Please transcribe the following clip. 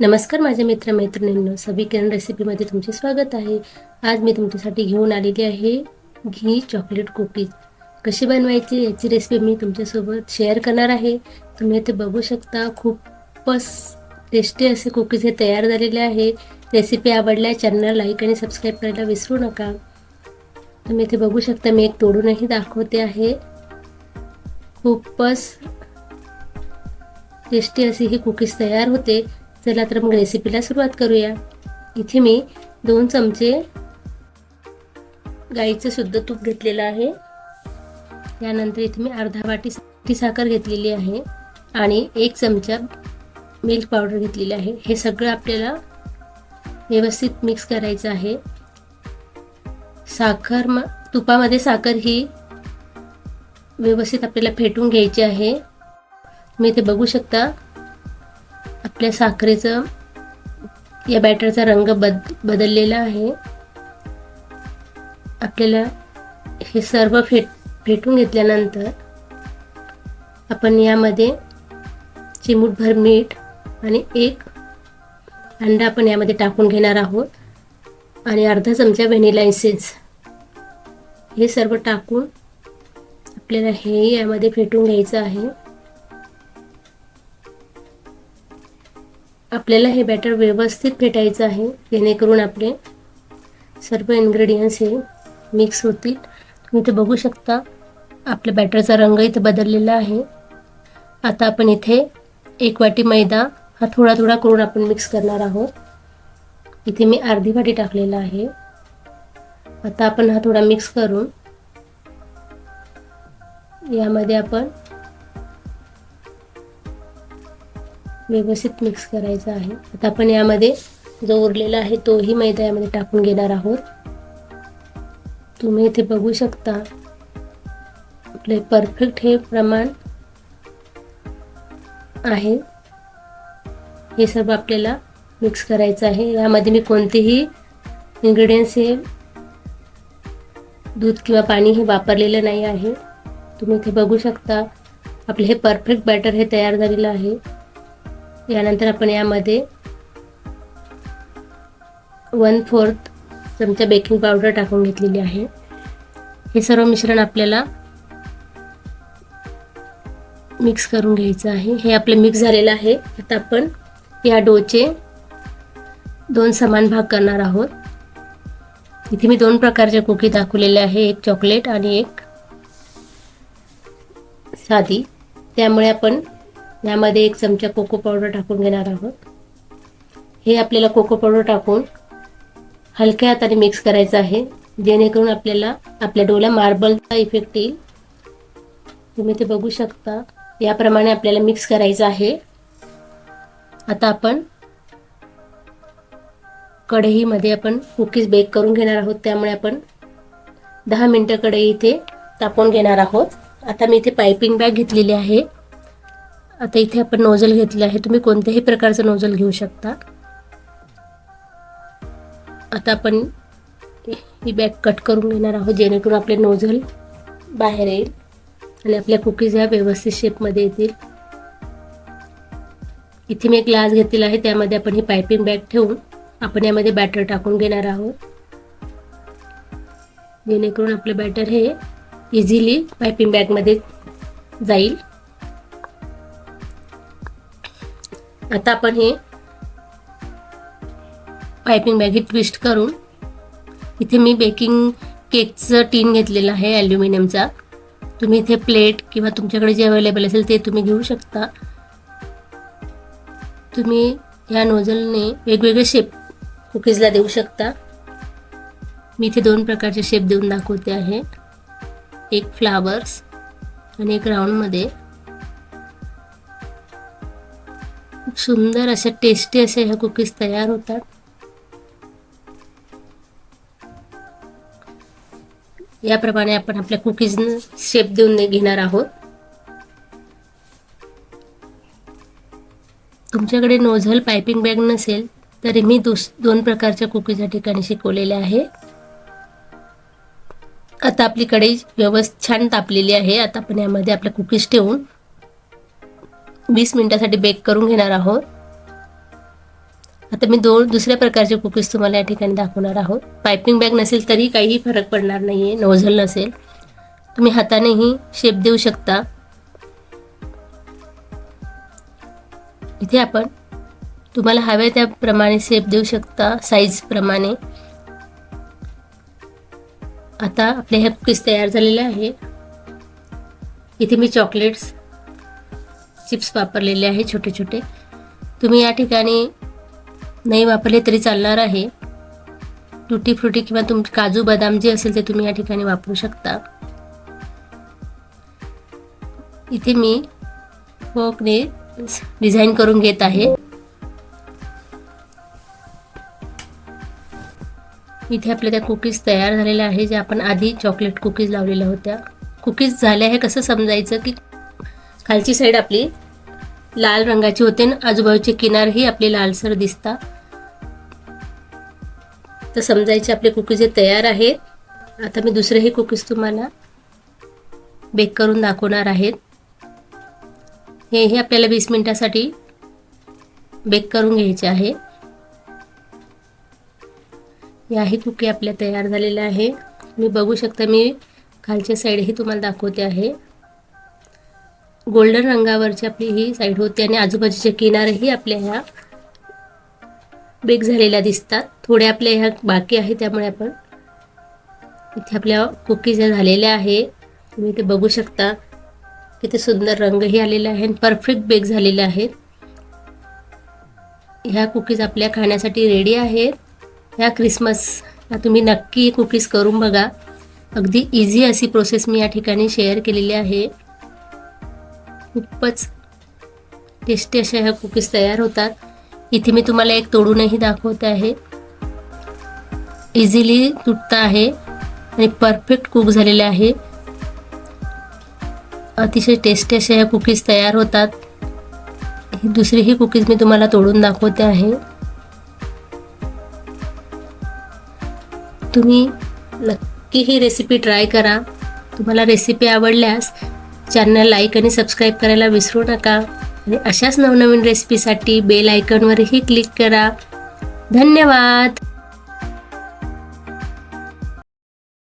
नमस्कार माझ्या मित्रमैत्रिणींनो सभी किरण रेसिपीमध्ये तुमचे स्वागत आहे. आज मी तुमच्यासाठी घेऊन आलेली आहे घी चॉकलेट कुकीज. कशी बनवायची याची रेसिपी मी तुमच्यासोबत शेअर करणार आहे. तुम्ही इथे बघू शकता खूपच टेस्टी असे कुकीज हे तयार झालेले आहे. रेसिपी आवडल्या चॅनल लाईक आणि सबस्क्राईब करायला विसरू नका. तुम्ही इथे बघू शकता मी एक तोडूनही दाखवते आहे. खूपच टेस्टी असे ही कुकीज तयार होते. चला तर मग रेसिपीला सुरुवात करूया. इथे मी दोन चमचे गाईचं शुद्ध तूप घेतलेलं आहे. त्यानंतर इथे मी अर्धा वाटी ती साखर घेतलेली आहे आणि एक चमचा मिल्क पावडर घेतलेली आहे. हे सगळं आपल्याला व्यवस्थित मिक्स करायचं आहे. साखर म तुपामध्ये साखर ही व्यवस्थित आपल्याला फेटून घ्यायची आहे. तुम्ही इथे बघू शकता आपल्या साखरेचं या बॅटरचा रंग बद बदललेला आहे. आपल्याला हे सर्व फेट फेटून घेतल्यानंतर आपण यामध्ये चिमूटभर मीठ आणि एक अंडा आपण यामध्ये टाकून घेणार आहोत. आणि अर्धा चमचा व्हॅनिला एसेन्स. हे सर्व टाकून आपल्याला हे यामध्ये फेटून घ्यायचं आहे. आपल्याला हे बॅटर व्यवस्थित फेटायचं आहे. जेणेकरून आपले सर्व इन्ग्रेडियंट्स हे मिक्स होतील. तुम्ही इथे बघू शकता आपल्या बॅटरचा रंग इथे बदललेला आहे. आता आपण इथे एक वाटी मैदा हा थोडा थोडा करून आपण मिक्स करणार आहोत. इथे मी अर्धी वाटी टाकलेला आहे. आता आपण हा थोडा मिक्स करून यामध्ये आपण व्यवस्थित मिक्स करायचं आहे. आता आपण यामध्ये जो उरलेला आहे तोही मैदा यामध्ये टाकून घेणार आहोत. तुम्ही इथे बघू शकता. आपले परफेक्ट हे प्रमाण आहे. हे सर्व आपल्याला मिक्स करायचं आहे. यामध्ये मी कोणतेही इन्ग्रेडियंट्स हे दूध किंवा पाणी हे वापरलेलं नाही आहे. तुम्ही इथे बघू शकता. आपले हे परफेक्ट बॅटर हे तयार झालेलं आहे. यानंतर आपण यामध्ये वन फोर्थ चमचा बेकिंग पावडर टाकून घेतलेली आहे. हे सर्व मिश्रण आपल्याला मिक्स करून घ्यायचं आहे. हे आपलं मिक्स झालेलं आहे. आता आपण या डोचे दोन समान भाग करणार आहोत. इथे मी दोन प्रकारचे कुकी दाखवलेले आहे. एक चॉकलेट आणि एक साधी. त्यामुळे आपण यामध्ये एक चमचा कोको पावडर टाकून घेणार आहोत. हे आपल्याला कोको पावडर टाकून हलक्या हाताने मिक्स करायचं आहे. जेणेकरून आपल्याला आपल्या डोला मार्बलचा इफेक्ट येईल. तुम्ही ते बघू शकता. याप्रमाणे आपल्याला मिक्स करायचं आहे. आता आपण कढईमध्ये आपण कुकीज बेक करून घेणार आहोत. त्यामुळे आपण दहा मिनटं कढई इथे तापवून घेणार आहोत. आता मी इथे पायपिंग बॅग घेतलेली आहे. आता इथे आपण नोझल घेतलं आहे. तुम्ही कोणत्याही प्रकारचं नोझल घेऊ शकता. आता आपण ही बॅग कट करून घेणार आहोत जेणेकरून आपले नोझल बाहेर येईल आणि आपल्या कुकीज ह्या व्यवस्थित शेपमध्ये येतील. इथे मी एक ग्लास घेतलेला आहे त्यामध्ये आपण ही पायपिंग बॅग ठेवून आपण यामध्ये बॅटर टाकून घेणार आहोत. जेणेकरून आपलं बॅटर हे इझिली पायपिंग बॅगमध्ये जाईल. आता आपण हे पायपिंग बॅग ट्विस्ट करून इथे मी बेकिंग केकचं टीन घेतलेलं आहे ॲल्युमिनियमचा तुम्ही इथे प्लेट किंवा तुमच्याकडे जे अवेलेबल असेल ते तुम्ही घेऊ शकता. तुम्ही ह्या नोझलने वेगवेगळे शेप कुकीजला देऊ शकता. मी इथे दोन प्रकारचे शेप देऊन दाखवते आहे. एक फ्लावर्स आणि एक राऊंडमध्ये खूप सुंदर अशा टेस्टी अशा ह्या कुकीज तयार होतात. याप्रमाणे आपण आपल्या कुकीज शेप देऊन घेणार आहोत. तुमच्याकडे नोझल पायपिंग बॅग नसेल तरी मी दुस दोन प्रकारच्या कुकीज या ठिकाणी शिकवलेल्या आहे. आता आपली कढई व्यवस्थित छान तापलेली आहे. आता आपण यामध्ये आपल्या कुकीज ठेवून वीस मिनिटासाठी बेक करून घेणार आहोत. आता मी दोन दुसऱ्या प्रकारचे कुकीज तुम्हाला या ठिकाणी दाखवणार आहोत. पायपिंग बॅग नसेल तरी काहीही फरक पडणार नाही आहे नोझल नसेल. तुम्ही हातानेही शेप देऊ शकता. इथे आपण तुम्हाला हवे त्याप्रमाणे शेप देऊ शकता साईजप्रमाणे आता आपले हे कुकीज तयार झालेले आहे इथे मी चॉकलेट्स चिप्स वापरलेले आहे छोटे छोटे. तुम्ही या ठिकाणी नाही वापरले तरी चालणार आहे. टुटी फ्रुटी किंवा तुम काजू बदाम जे असेल ते तुम्ही या ठिकाणी वापरू शकता. इथे मी फोकने डिझाईन करून घेत आहे. इथे आपल्या त्या कुकीज तयार झालेल्या आहे ज्या आपण आधी चॉकलेट कुकीज लावलेल्या होत्या. कुकीज झाल्या हे कसं समजायचं की खालची साईड आपली लाल रंगाची होते आणि आजूबाजूचे किनारही आपले लालसर दिसतात. तर समजायचे आपले कुकीज हे तयार आहेत. आता मी दुसरेही कुकीज तुम्हाला बेक करून दाखवणार आहेत. हेही आपल्याला वीस मिनटासाठी बेक करून घ्यायचे आहे. याही कुकी आपल्या तयार झालेल्या आहे. मी बघू शकता मी खालच्या साईडही तुम्हाला दाखवते आहे. गोल्डन रंगावरची आपली ही साईड होती आणि आजूबाजूचे किनारही आपल्या ह्या बेक झालेल्या दिसतात. थोड्या आपल्या ह्या बाकी आहे त्यामुळे आपण इथे आपल्या कुकीज ह्या झालेल्या आहे. तुम्ही इथे बघू शकता किती सुंदर रंगही आलेला आहे आणि परफेक्ट बेक झालेले आहेत. ह्या कुकीज आपल्या खाण्यासाठी रेडी आहेत. ह्या क्रिसमसला तुम्ही नक्की कुकीज करून बघा. अगदी इझी अशी प्रोसेस मी या ठिकाणी शेअर केलेली आहे. खूपच टेस्टी अशा ह्या कुकीज तयार होतात. इथे मी तुम्हाला एक तोडूनही दाखवते आहे. इझिली तुटता आहे आणि परफेक्ट कुक झालेले आहे. अतिशय टेस्टी अशा ह्या कुकीज तयार होतात. ही दुसरी ही कुकीज मी तुम्हाला तोडून दाखवते आहे. तुम्ही नक्की ही रेसिपी ट्राय करा. तुम्हाला रेसिपी आवडल्यास चॅनल लाईक आणि सबस्क्राईब करायला विसरू नका. आणि अशाच नवनवीन रेसिपीसाठी बेल आयकॉनवरही क्लिक करा. धन्यवाद.